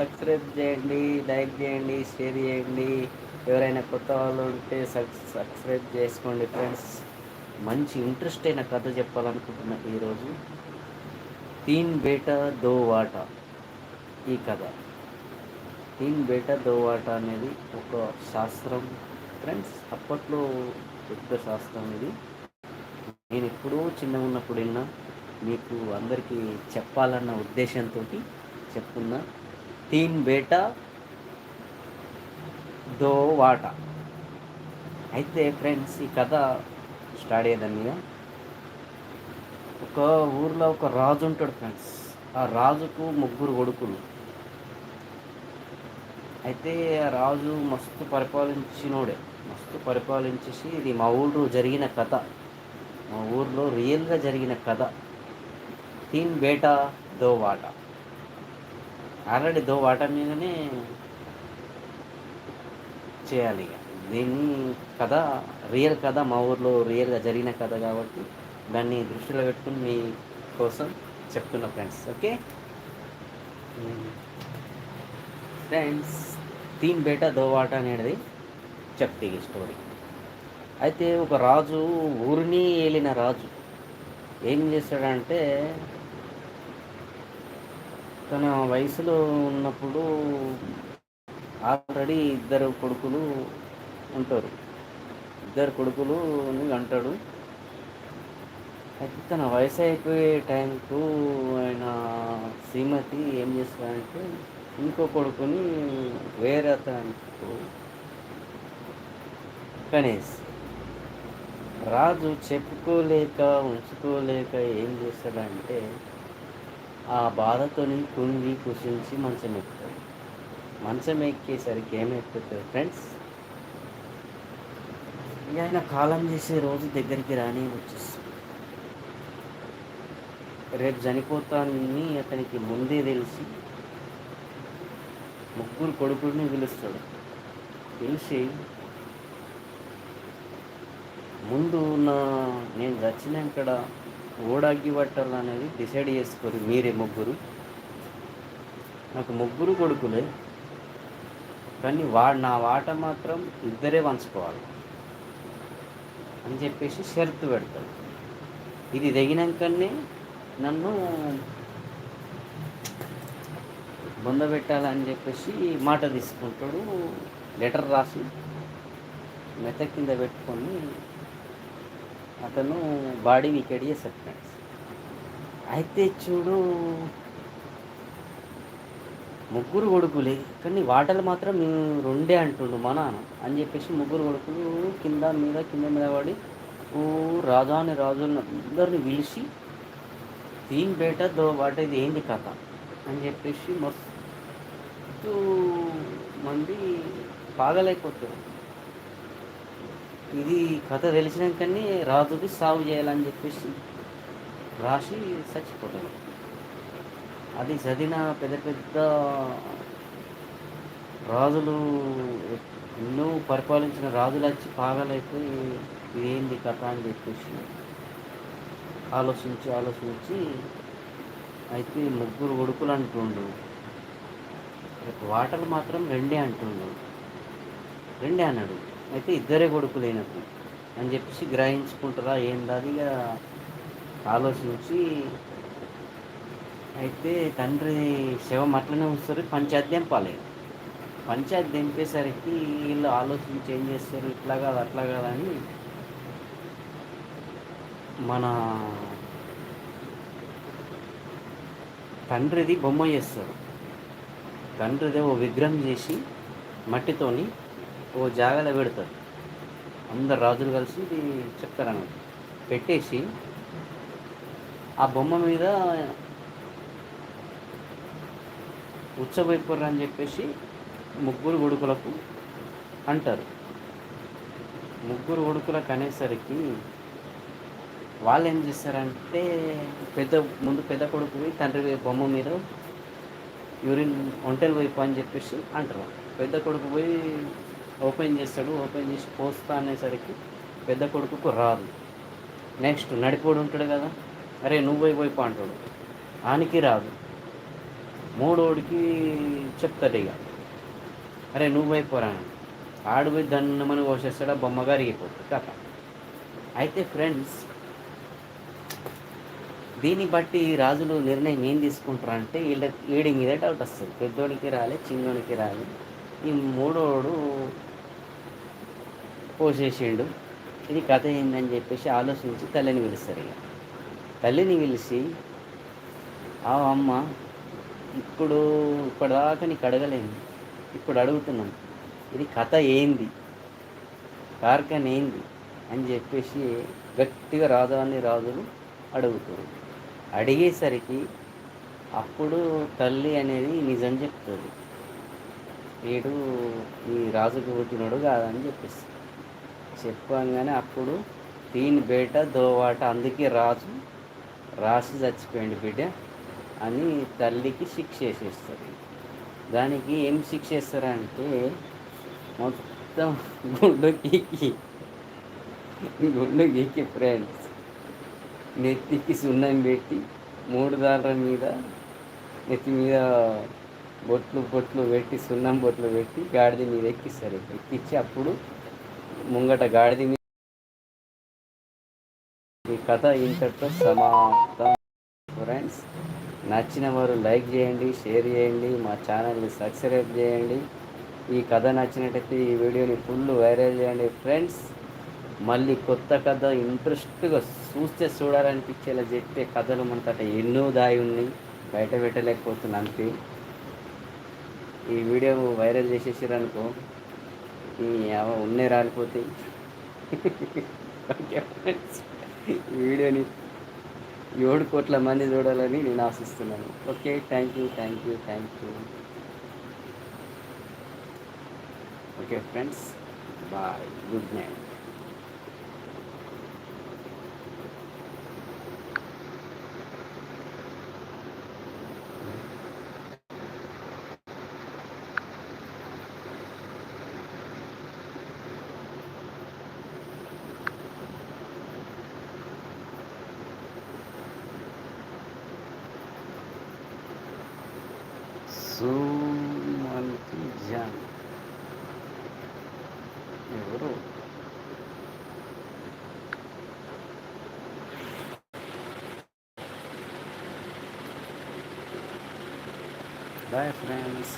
Subscribe చేయండి like చేయండి share చేయండి. ఎవరైనా కొత్త వాళ్ళు ఉంటే సబ్స్క్రైబ్ చేసుకోండి ఫ్రెండ్స్. మంచి ఇంట్రెస్ట్ అయిన కథ చెప్పాలనుకుంటున్నా ఈరోజు తీన్ బేటా దో వాట ఈ కథ. తీన్ బేటా దో వాట అనేది ఒక శాస్త్రం ఫ్రెండ్స్. అప్పట్లో పెద్ద శాస్త్రం ఇది. నేను ఎప్పుడూ చిన్నగా ఉన్నప్పుడు విన్నా మీకు అందరికీ చెప్పాలన్న ఉద్దేశంతో చెప్తున్నా. తీన్ బేటా దో వాట అయితే ఫ్రెండ్స్ ఈ కథ స్టార్ట్ అయ్యేదాన్ని ఒక ఊర్లో ఒక రాజు ఉంటాడు ఫ్రెండ్స్ ఆ రాజుకు ముగ్గురు కొడుకులు. అయితే ఆ రాజు మస్తు పరిపాలించినోడే. మస్తు పరిపాలించేసి ఇది మా ఊళ్ళో జరిగిన కథ. మా ఊర్లో రియల్గా జరిగిన కథ. తీన్ బేటా దో వాట ఆల్రెడీ దో వాటర్ మీదనే చేయాలి ఇక. దీన్ని కథ రియల్ కథ మా ఊర్లో రియల్గా జరిగిన కథ కాబట్టి దాన్ని దృష్టిలో పెట్టుకుని మీ కోసం చెప్తున్నా ఫ్రెండ్స్ ఓకే? ఫ్రెండ్స్ తీన్ బేట దోవాట అనేది చెప్తే ఈ స్టోరీ. అయితే ఒక రాజు ఊరిని ఏలిన రాజు ఏం చేశాడంటే తన వయసులో ఉన్నప్పుడు ఆల్రెడీ ఇద్దరు కొడుకులు ఉంటారు. ఇద్దరు కొడుకులు అంటాడు. అయితే తన వయసు అయిపోయే టైంకు ఆయన శ్రీమతి ఏం చేస్తాడంటే ఇంకో కొడుకుని వేరే అతనికి గణేష్ రాజు చెప్పుకోలేక ఉంచుకోలేక ఏం చేస్తాడంటే ఆ బాధతో కుంగి కుషించి మంచం ఎక్కుతాడు మంచం ఎక్కేసరికి ఏమెక్కుతుంది ఫ్రెండ్స్? ఇక ఆయన కాలం చేసే రోజు దగ్గరికి రాని వచ్చేస్తుంది రేపు చనిపోతానని అతనికి ముందే తెలిసి ముగ్గురు కొడుకుడిని పిలుస్తాడు. పిలిచి ముందు నా నేను చచ్చినాక ఓడాగి బట్టలు అనేది డిసైడ్ చేసుకోరు మీరే ముగ్గురు. నాకు ముగ్గురు కొడుకులే కానీ వా నా వాట మాత్రం ఇద్దరే పంచుకోవాలి అని చెప్పేసి షరతు పెడతాడు. ఇది తెగినాకనే నన్ను బొంద పెట్టాలని చెప్పేసి మాట తీసుకుంటాడు. లెటర్ రాసి మెత కింద పెట్టుకొని అతను బాడీ వికెట్ చేశాడు ఫ్రెండ్స్ అయితే చూడు ముగ్గురు కొడుకులే కానీ వాటలు మాత్రం రెండే అంటుండు మా నాన్న. అని చెప్పేసి ముగ్గురు కొడుకులు కింద మీద కింద మీద పడి ఓ రాజాని రాజులను అందరిని పిలిచి దీని బేట దో వాట ఇది ఏంది కథ? అని చెప్పేసి మస్తు మంది పాగలేకపోతారు ఇది కథ తెలిసినాకనే రాజుకి సాగు చేయాలని చెప్పేసి రాసి చచ్చిపోతాడు. అది చదివిన పెద్ద పెద్ద రాజులు ఎన్నో పరిపాలించిన రాజులు వచ్చి పాగలైపోయి ఇదేంది కథ అని చెప్పేసి ఆలోచించి ఆలోచించి అయితే ముగ్గురు ఉడుకులు అంటుండు. వాటలు మాత్రం రెండే అంటుండు. రెండే అన్నాడు. అయితే ఇద్దరే కొడుకులైనప్పుడు అని చెప్పేసి గ్రహించుకుంటారా ఏందా ఇక ఆలోచించి అయితే తండ్రి శవం అట్లనే ఉంచుతారు పంచాయతీ దింపాలి పంచాయతీ దింపేసరికి వీళ్ళు ఆలోచించి ఏం చేస్తారు ఇట్లా కాదు అట్లా కాదని మన తండ్రిది బొమ్మ చేస్తారు. తండ్రిది ఓ విగ్రహం చేసి మట్టితోని ఓ జాగాలో పెడతారు. అందరు రాజులు కలిసి ఇది చెప్తారన్నమాట. పెట్టేసి ఆ బొమ్మ మీద ఉచ్చబైపోర్రు అని చెప్పేసి ముగ్గురు కొడుకులకు అంటారు. ముగ్గురు కొడుకులకు అనేసరికి వాళ్ళు ఏం చేస్తారంటే పెద్ద ముందు పెద్ద కొడుకు తండ్రి బొమ్మ మీద యూరిన్ ఒంటెలు వైపు అని చెప్పేసి అంటారు. పెద్ద కొడుకు పోయి ఓపెన్ చేస్తాడు ఓపెన్ చేసి పోస్తా అనేసరికి పెద్ద కొడుకుకు రాదు. నెక్స్ట్ నడిపోడు ఉంటాడు కదా అరే నువ్వు పోయి పోయి అంటాడు. ఆనికి రాదు. మూడోడికి చెప్తాడు ఇక. అరే నువ్వు పోరా ఆడు పోయి దన్నమని కోసేస్తాడు ఆ బొమ్మ కరిగిపోతుంది కథ. అయితే ఫ్రెండ్స్ దీన్ని బట్టి రాజులు నిర్ణయం ఏం తీసుకుంటారు అంటే వీళ్ళ వీడి మీద డౌట్ వస్తుంది. పెద్దోడికి రాలే చిన్నోడికి రాలే. ఈ మూడోడు పోసేసిండు ఇది కథ ఏందని చెప్పేసి ఆలోచించి తల్లిని పిలుస్తారు ఇక. తల్లిని పిలిచి ఆ అమ్మ ఇప్పుడు ఇప్పటిదాకా నీకు అడగలేను. ఇప్పుడు అడుగుతున్నాను. ఇది కథ ఏంది? కార్కన్ ఏంది? అని చెప్పేసి గట్టిగా రాజాని రాజులు అడుగుతారు. అడిగేసరికి అప్పుడు తల్లి అనేది నిజం చెప్తుంది. వీడు ఈ రాజుకు పుట్టినోడు కాదని చెప్పేసి. చెప్పంగానే అప్పుడు దీని బేట దోవాట. అందుకే రాజు రాసి చచ్చిపోయింది బిడ్డ అని తల్లికి శిక్ష వేసేస్తారు. దానికి ఏం శిక్ష వేస్తారంటే మొత్తం గుండు గీకి గుండు గీకి ఫ్రెండ్స్ నెత్తికి సున్నం పెట్టి మూడు దాళ్ళ మీద నెత్తి మీద బొట్లు బొట్లు పెట్టి సున్నం బొట్లు పెట్టి గాడిద మీద ఎక్కిస్తారు. ఎక్కించి అప్పుడు ముంగట గాడిది ఈ కథ ఇంతటితో సమాప్తం. ఫ్రెండ్స్ నచ్చిన వారు లైక్ చేయండి షేర్ చేయండి మా ఛానల్ని సబ్స్క్రైబ్ చేయండి. ఈ కథ నచ్చినట్టయితే ఈ వీడియోని ఫుల్ వైరల్ చేయండి. ఫ్రెండ్స్ మళ్ళీ కొత్త కథ ఇంట్రెస్ట్గా చూస్తే చూడాలనిపించేలా చెప్పే కథలు మనకట ఎన్నో దాయి ఉన్నాయి. బయట పెట్టలేకపోతున్నాను. అంతే ఈ వీడియో వైరల్ చేసేసారనుకో ఉన్నే రాలిపోతాయి. ఓకే ఫ్రెండ్స్ ఈ వీడియోని ఏడు కోట్ల మంది చూడాలని నేను ఆశిస్తున్నాను. Okay thank you thank you thank you okay friends bye good night సుమన్కి జాన్ ఎవరు బాయ్ ఫ్రెండ్స్